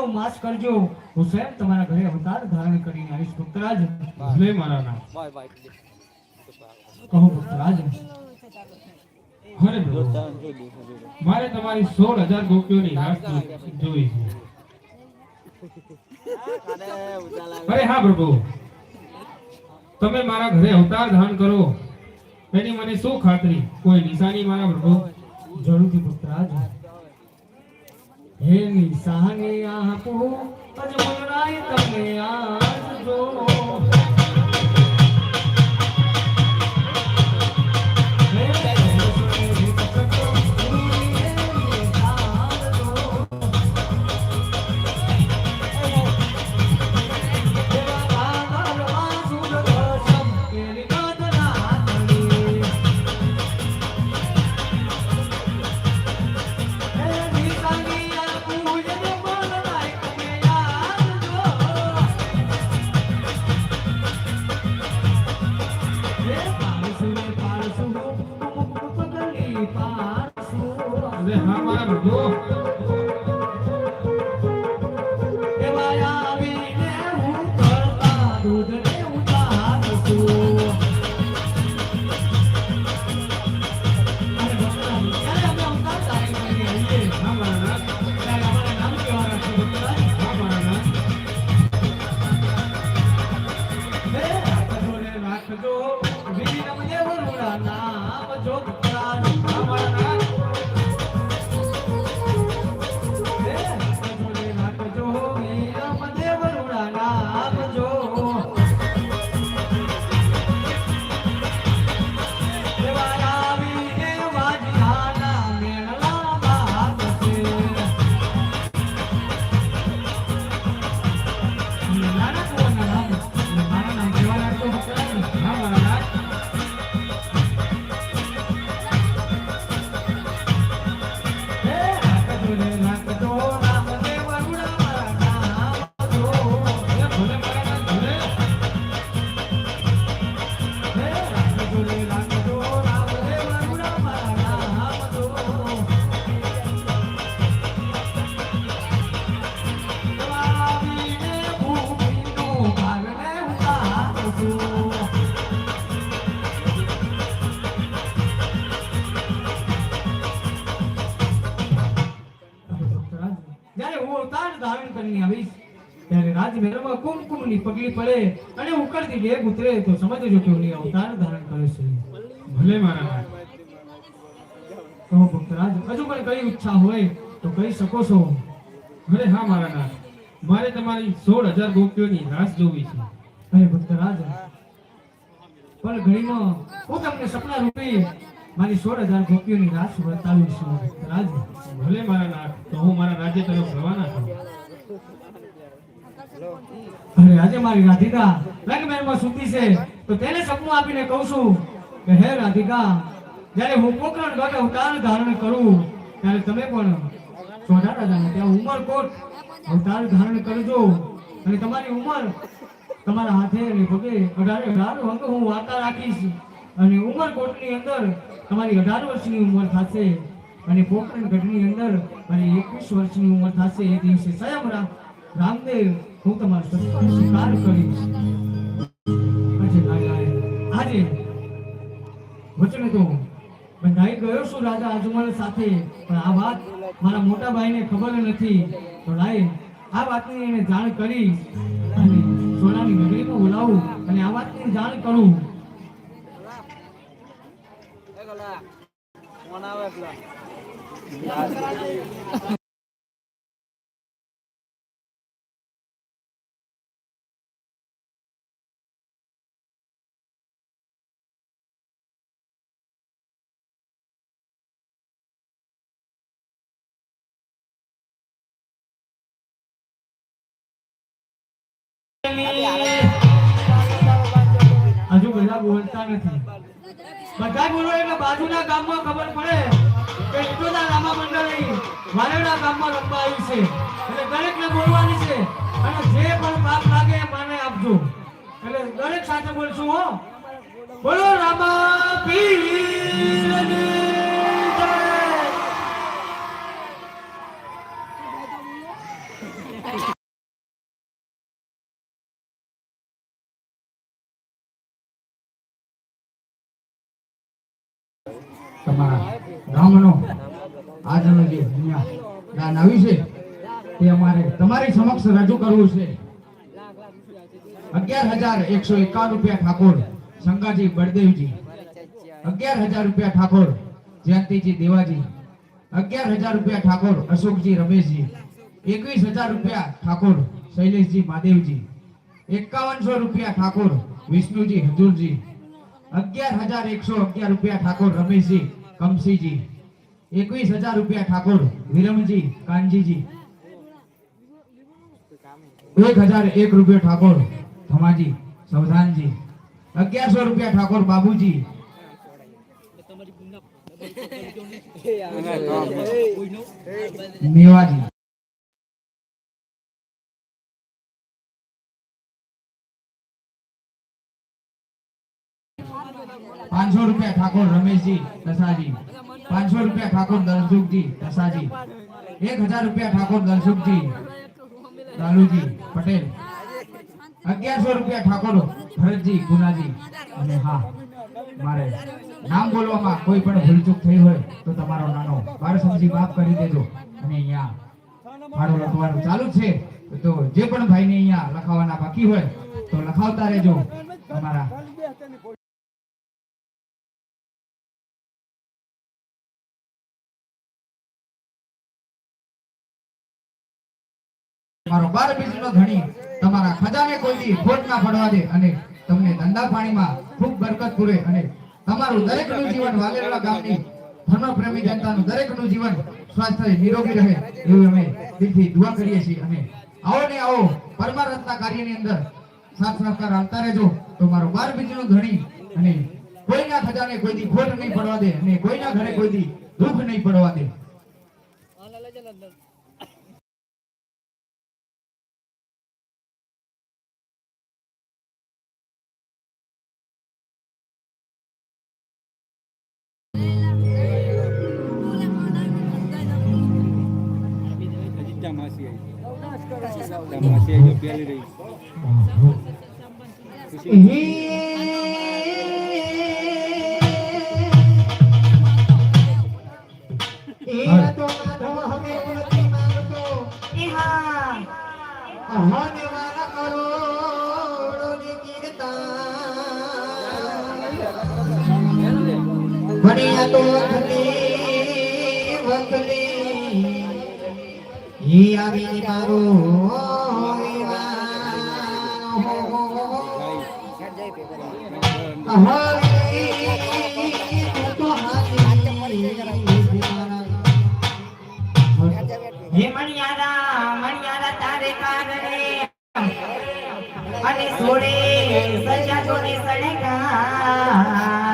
નવ માસ કરજો. હું સ્વયં તમારા ઘરે અવતાર ધારણ કરીને આવીશ પુત્રાજ. જય મારા નામ. કહો પુત્રાજ. મારે તમારી સોળ હજાર ગોપીઓની જોઈ છે. અરે હા પ્રભુ. તમે મારા ઘરે અવતાર ધારણ કરો. એની મને શું ખાતરી? કોઈ નિશાની મારા પ્રભુ? જરૂરથી પુત્રાજ. હે નિશાને આપો અજમરાય તમને આજ જો. ધારણ કરીને આવીશ. ત્યારે રાજમહેલમાં કુમકુમની પગલી પડે અને ઉકળતી વેગ ઉતરે તો સમજજો કે હું અવતાર ધારણ કરે છે. ભલે મારા તો ભક્તરાજ, હજુ પણ કઈ ઈચ્છા હોય તો કહી શકો છો? અરે હા, મારા નાથ. મારે તમારી સોળ હજાર ગોપીઓની રાસ જોવી છે. અરે ભક્તરાજ, પણ ઘડીમાં હું તમને સપના રૂપી મારી સોળ હજાર ગોપીઓની રાસ બતાવીશ ભક્તરાજ. ભલે મારા નાથ, તો હું મારા રાજ્ય તરફ રવાના છું અરે, આજે મારી રાધિકા લગ્નમાં સુતી છે. તો તેને સપનું આપીને કહું છું કે, હે રાધિકા, જ્યારે હું પોકરણ ગઢ અવતાર ધારણ કરું, ત્યારે તમે પણ સોઢા રાજાને ત્યાં ઉમરકોટ અવતાર ધારણ કરજો અને તમારી ઉંમર તમારા હાથે અને પગે અઢારે અઢાર અંગ હું વાર્તા રાખીશ અને ઉમરકોટની અંદર તમારી અઢાર વર્ષની ઉંમર થશે અને પોકરણ ગઢની અંદર મારી એકવીસ વર્ષની ઉંમર થશે. એ દિવસે સ્વયં રામદેવ હું તમારો સ્વીકાર કરીશ આ વાતની એને જાણ કરી અને સોનાની નગરીમાં અને આ વાતની જાણ કરું. હજુ બધા બોલતા નથી. બધા બોલો એટલે બાજુના ગામમાં ખબર પડે કે ઇટોદા રામા મંડળી વારેડા ગામમાં રમવાયું છે. એટલે દરેકને બોલવાની છે. અને જે પણ પાપ લાગે એ મને આપજો. એટલે દરેક સાથે બોલશું, હો. બોલો રામા પીરની તમારા ગામનો આજનો જે દાન આવ્યું છે, તે અમારે તમારી સમક્ષ રજૂ કરવું છે. અગિયાર હજાર એકસો એકાવન રૂપિયા ઠાકોર શંકાજી બળદેવજી. અગિયાર હજાર રૂપિયા ઠાકોર, જયંતિજી દેવાજી. અગિયાર હજાર રૂપિયા ઠાકોર, અશોકજી રમેશજી. એકવીસ હજાર રૂપિયા ઠાકોર, શૈલેષજી મહાદેવજી. એકાવનસો રૂપિયા ઠાકોર, વિષ્ણુજી હજુરજી. અગિયાર હજાર એકસો અગિયાર રૂપિયા ઠાકોર, રમેશજી. કમસીજી એકવીસ હજાર રૂપિયા ઠાકોર વિરમજી કાનજીજી. એક હજાર એક રૂપિયા ઠાકોર ધમાજી સવધાનજી. અગિયારસો રૂપિયા ઠાકોર બાબુજી. મેવાજી. પાંચસો રૂપિયા ઠાકોર રમેશજી દસાજી પાંચસો રૂપિયા ઠાકોર દલસુખજી દસાજી એક હજાર રૂપિયા ઠાકોર દલસુખજી, લાલુજી, પટેલ. અગિયારસો રૂપિયા ઠાકોર ભરતજી, ગુનાજી. અને હા, મારે નામ બોલવામાં કોઈ પણ ભૂલચૂક થઈ હોય તો તમારો નાનો બાર સમજી માફ કરી દેજો. અને અહીંયા ફાળો લખવાનું ચાલુ છે. તો જે પણ ભાઈને અહીંયા લખાવવાના બાકી હોય તો લખાવતા રહેજો. અમારા મારો બાર બીજનો ધણી તમારા ખજાને કોઈ ખોટ ના પડવા દે અને તમને ધંધા પાણીમાં ખૂબ બરકત પૂરે અને તમારું દરેકનું જીવન વાલેરડા ગામની ધર્મપ્રેમી જનતાનું દરેકનું જીવન સ્વાસ્થ્ય નિરોગી રહે એવી અમે દિલથી દુઆ કરીએ છીએ. અને આવો ને આવો પરમારથના કાર્યની અંદર સાથ સહકાર આપતા રહેજો. તો મારો બાર બીજનો ધણી અને કોઈના ખજાને કોઈ દી ખોટ નહીં પડવા દે અને કોઈના ઘરે કોઈ દી દુઃખ નહીં પડવા દે. બનિયા તો વખલી વખલી આવી મારો અને સોડે સજા જોડે સળગા